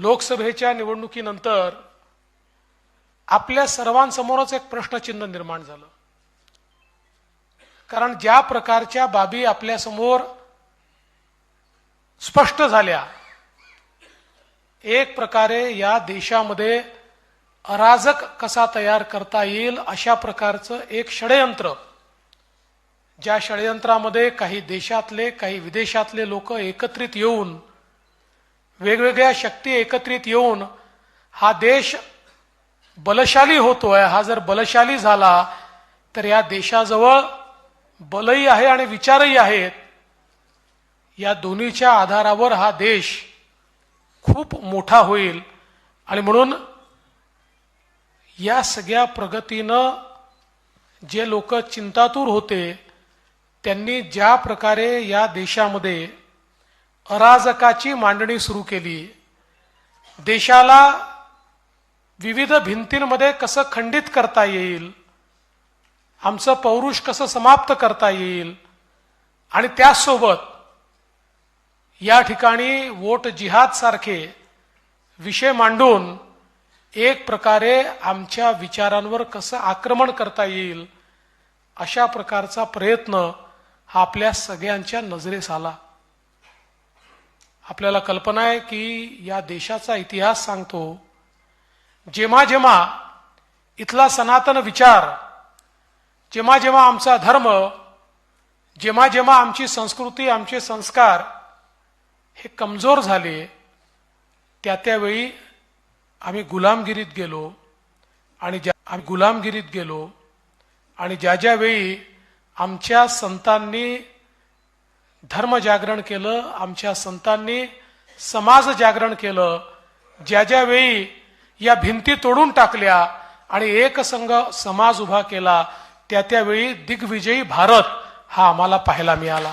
लोकसभेच्या निवडणुकीनंतर आपल्या सर्वांसमोरच एक प्रश्नचिन्ह निर्माण झालं. कारण ज्या प्रकारच्या बाबी आपल्यासमोर स्पष्ट झाल्या एक प्रकारे या देशामध्ये अराजक कसा तयार करता येईल अशा प्रकारचं एक षडयंत्र ज्या षडयंत्रामध्ये काही देशातले काही विदेशातले लोक एकत्रित येऊन वेगवेगळ्या शक्ती एकत्रित येऊन हा देश बलशाली होतोय. हा जर बलशाली झाला तर या देशाजवळ बलही आहे आणि विचारही आहेत. या दोन्हीच्या आधारावर हा देश खूप मोठा होईल. आणि म्हणून या सगळ्या प्रगतीनं जे लोक चिंतातूर होते त्यांनी ज्या प्रकारे या देशामध्ये अराजकाची मांडणी सुरू केली. देशाला विविध भिंतींमध्ये कसं खंडित करता येईल आमचं पौरुष कसं समाप्त करता येईल आणि त्याचसोबत या ठिकाणी वोट जिहाद सारखे विषय मांडून एक प्रकारे आमच्या विचारांवर कसं आक्रमण करता येईल अशा प्रकारचा प्रयत्न हा आपल्या सगळ्यांच्या नजरेस आला. आपल्याला कल्पना आहे की या देशाचा इतिहास सांगतो जेव्हा जेव्हा इथला सनातन विचार जेव्हा जेव्हा आमचा धर्म जेव्हा जेव्हा आमची संस्कृती आमचे संस्कार हे कमजोर झाले त्या त्यावेळी आम्ही गुलामगिरीत गेलो आणि ज्या आम्ही गुलामगिरीत गेलो आणि ज्या ज्यावेळी आमच्या संतांनी धर्म जागरण केलं आमच्या संतांनी समाज जागरण केलं ज्या ज्यावेळी या भिंती तोडून टाकल्या आणि एकसंघ समाज उभा केला त्या त्यावेळी दिग्विजयी भारत हा आम्हाला पाहायला मिळाला.